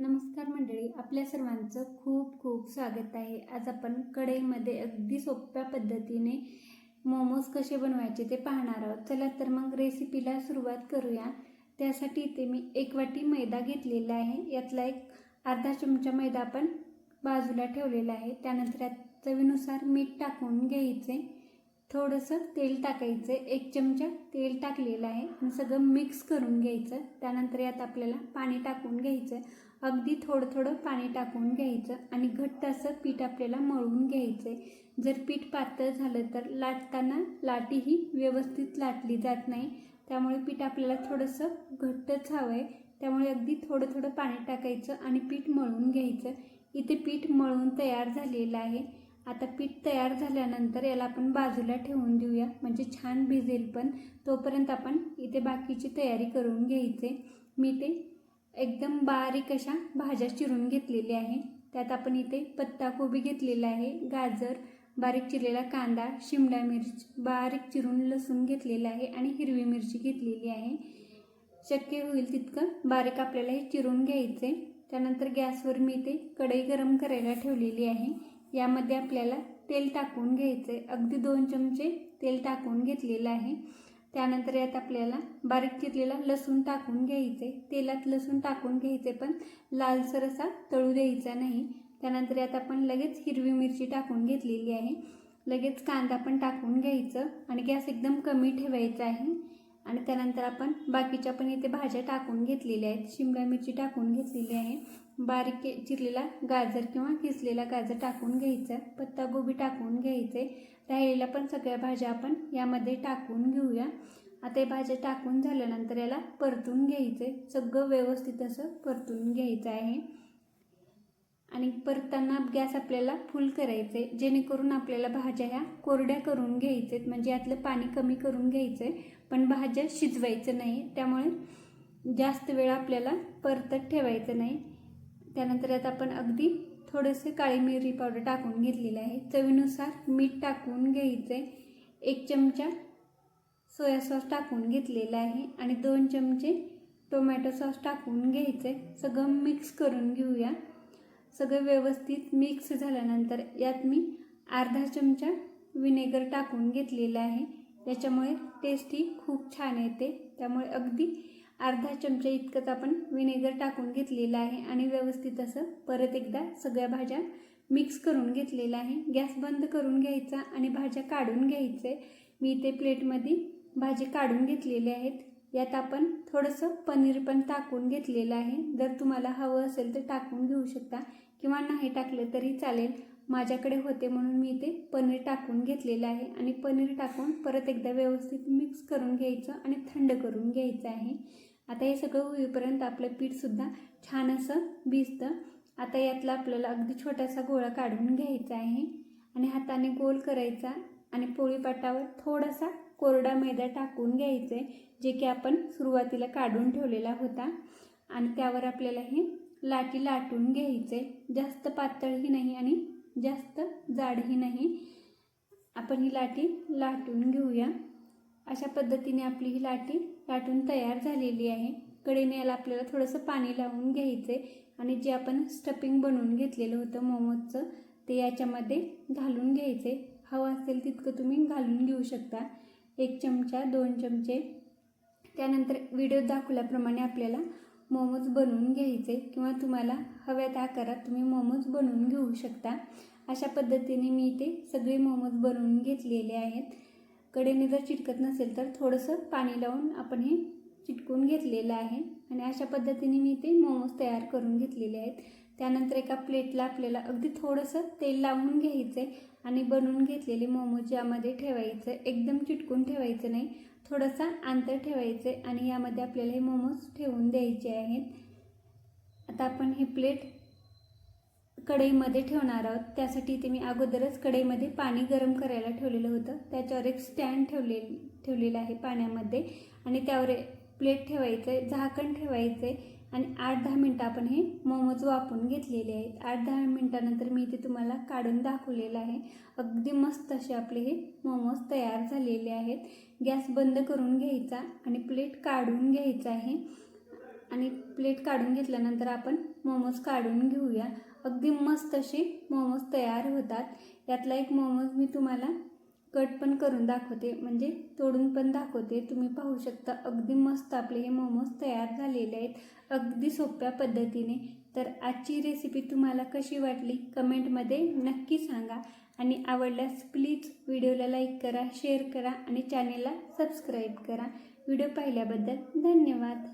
नमस्कार मंडळी आपल्या सर्वांचं खूप खूप स्वागत आहे. आज आपण कढईमध्ये अगदी सोप्या पद्धतीने मोमोज कसे बनवायचे ते पाहणार आहोत. चला तर मग रेसिपीला सुरुवात करूया. त्यासाठी इथे मी एक वाटी मैदा घेतलेला आहे. यातला एक अर्धा चमचा मैदा आपण बाजूला ठेवलेला आहे. त्यानंतर यात चवीनुसार मीठ टाकून घ्यायचे. थोडंसं तेल टाकायचं. एक चमचा तेल टाकलेलं आहे. आणि सगळं मिक्स करून घ्यायचं. त्यानंतर यात आपल्याला पाणी टाकून घ्यायचं. अगदी थोडं थोडं पाणी टाकून घ्यायचं आणि घट्ट असं पीठ आपल्याला मळून घ्यायचं जर पीठ पातळ झालं तर लाटताना लाटी ही व्यवस्थित लाटली जात नाही. त्यामुळे पीठ आपल्याला थोडंसं घट्टच हवं आहे त्यामुळे अगदी थोडं थोडं पाणी टाकायचं आणि पीठ मळून घ्यायचं. इथे पीठ मळून तयार झालेलं आहे. आता पीठ तयार झाल्यानंतर याला आपण बाजूला ठेवून देऊया. म्हणजे छान भिजेल पण. तोपर्यंत आपण इथे बाकीची तयारी करून घ्यायचे. मी ते एकदम बारीक अशा भाज्या चिरून घेतलेल्या आहे. त्यात आपण इथे पत्ताकोबी घेतलेला आहे गाजर बारीक चिरलेला कांदा शिमला मिरच बारीक चिरून लसूण घेतलेला आहे आणि हिरवी मिरची घेतलेली आहे. शक्य होईल तितकं बारीक आपल्याला हे चिरून घ्यायचं. आहे त्यानंतर गॅसवर मी ते कढई गरम करायला ठेवलेली आहे. यामध्ये आपल्याला तेल टाकून घ्यायचं. आहे अगदी दोन चमचे तेल टाकून घेतलेलं आहे. त्यानंतर यात आपल्याला बारीक चिरलेला लसूण टाकून घ्यायचे. तेलात लसूण टाकून घ्यायचे पण लालसर असा तळू द्यायचा नाही. त्यानंतर यात आपण लगेच हिरवी मिरची टाकून घेतलेली आहे. लगेच कांदा पण टाकून घ्यायचं आणि गॅस एकदम कमी ठेवायचा आहे. आणि त्यानंतर आपण बाकीच्या पण इथे भाज्या टाकून घेतलेल्या आहेत. शिमला मिरची टाकून घेतलेली आहे. बारीक चिरलेला गाजर किंवा किसलेला गाजर टाकून घ्यायचा. पत्तागोबी टाकून घ्यायचे. राहिलेल्या पण सगळ्या भाज्या आपण यामध्ये टाकून घेऊया. आता हे भाज्या टाकून झाल्यानंतर याला परतून घ्यायचं आहे सगळं व्यवस्थित असं परतून घ्यायचं आहे. आणि परताना गॅस आपल्याला फुल करायचं आहे जेणेकरून आपल्याला भाज्या ह्या कोरड्या करून घ्यायचेत. म्हणजे यातलं पाणी कमी करून घ्यायचं आहे पण भाज्या शिजवायचं नाही. त्यामुळे जास्त वेळ आपल्याला परतत ठेवायचं नाही. त्यानंतर यात आपण अगदी थोडेसे काळी मिरी पावडर टाकून घेतलेली आहे चवीनुसार मीठ टाकून घ्यायचे. एक चमचा सोया सॉस टाकून घेतलेला आहे आणि दोन चमचे टोमॅटो सॉस टाकून घ्यायचे. सगळं मिक्स करून घेऊया. सगळं व्यवस्थित मिक्स झाल्यानंतर यात मी अर्धा चमचा विनेगर टाकून घेतलेला आहे. याच्यामुळे टेस्टी खूप छान येते. त्यामुळे अगदी अर्धा चमचा इतकंच आपण विनेगर टाकून घेतलेलं आहे आणि व्यवस्थित असं परत एकदा सगळ्या भाज्या मिक्स करून घेतलेलं आहे. गॅस बंद करून घ्यायचा आणि भाज्या काढून घ्यायचे. मी इथे प्लेटमध्ये भाजी काढून घेतलेले आहेत. यात आपण थोडंसं पनीर पण टाकून घेतलेलं आहे. जर तुम्हाला हवं असेल तर टाकून घेऊ शकता किंवा नाही टाकलं तरी चालेल. माझ्याकडे होते म्हणून मी इथे पनीर टाकून घेतलेलं आहे आणि पनीर टाकून परत एकदा व्यवस्थित मिक्स करून घ्यायचं आणि थंड करून घ्यायचं आहे. आता हे सगळं होईपर्यंत आपलं पीठसुद्धा छान असं भिजतं. आता यातला आपल्याला अगदी छोटासा गोळा काढून घ्यायचा आहे. आणि हाताने गोल करायचा आणि पोळीपाटावर थोडासा कोरडा मैदा टाकून घ्यायचं आहे जे की आपण सुरुवातीला काढून ठेवलेला होता. आणि त्यावर आपल्याला हे लाटी लाटून घ्यायचे जास्त पातळही नाही आणि जास्त जाडही नाही. आपण ही लाटी लाटून घेऊया. अशा पद्धतीने आपली ही लाटी लाटून तयार झालेली आहे. कडेने याला आपल्याला थोडंसं पाणी लावून घ्यायचं आहे आणि जे आपण स्टफिंग बनवून घेतलेलं होतं मोमोजचं ते याच्यामध्ये घालून घ्यायचे हवं असेल तितकं तुम्ही घालून घेऊ शकता. एक चमचा दोन चमचे. त्यानंतर व्हिडिओ दाखवल्याप्रमाणे आपल्याला मोमोज बनवून घ्यायचे किंवा तुम्हाला हव्या त्या आकारात तुम्ही मोमोज बनवून घेऊ शकता. अशा पद्धतीने मी इथे सगळे मोमोज बनवून घेतलेले आहेत. कडेने जर चिटकत नसेल तर थोडंसं पाणी लावून आपण हे चिटकून घेतलेलं आहे. आणि अशा पद्धतीने मी ते मोमोज तयार करून घेतलेले आहेत. त्यानंतर एका प्लेटला आपल्याला अगदी थोडंसं तेल लावून घ्यायचं आहे आणि बनवून घेतलेले मोमोज यामध्ये ठेवायचं एकदम चिटकून ठेवायचं नाही थोडंसं अंतर ठेवायचं आहे आणि यामध्ये आपल्याला हे मोमोज ठेवून द्यायचे आहेत. आता आपण हे प्लेट कढईमध्ये ठेवणार आहोत. त्यासाठी इथे मी अगोदरच कढईमध्ये पाणी गरम करायला ठेवलेलं होतं. त्याच्यावर एक स्टँड ठेवले ठेवलेलं आहे पाण्यामध्ये. आणि त्यावर प्लेट ठेवायचं आहे झाकण ठेवायचं आहे आणि आठ दहा मिनटं आपण हे मोमोज वापरून घेतलेले आहेत. आठ दहा मिनटानंतर मी इथे तुम्हाला काढून दाखवलेलं आहे. अगदी मस्त असे आपले हे मोमोज तयार झालेले आहेत. गॅस बंद करून घ्यायचा आणि प्लेट काढून घ्यायचा आहे. आणि प्लेट काढून घेतल्यानंतर आपण मोमोज काढून घेऊया. अगदी मस्त असे मोमोज तयार होतात. यातला एक मोमोज मी तुम्हाला कट पण करून दाखवते. म्हणजे तोडून पण दाखवते. तुम्ही पाहू शकता अगदी मस्त आपले हे मोमोज तयार झालेले आहेत. अगदी सोप्या पद्धतीने. तर आजची रेसिपी तुम्हाला कशी वाटली? कमेंटमध्ये नक्की सांगा. आणि आवडल्यास प्लीज व्हिडिओला लाईक करा शेअर करा आणि चॅनेलला सबस्क्राईब करा. व्हिडिओ पाहिल्याबद्दल धन्यवाद.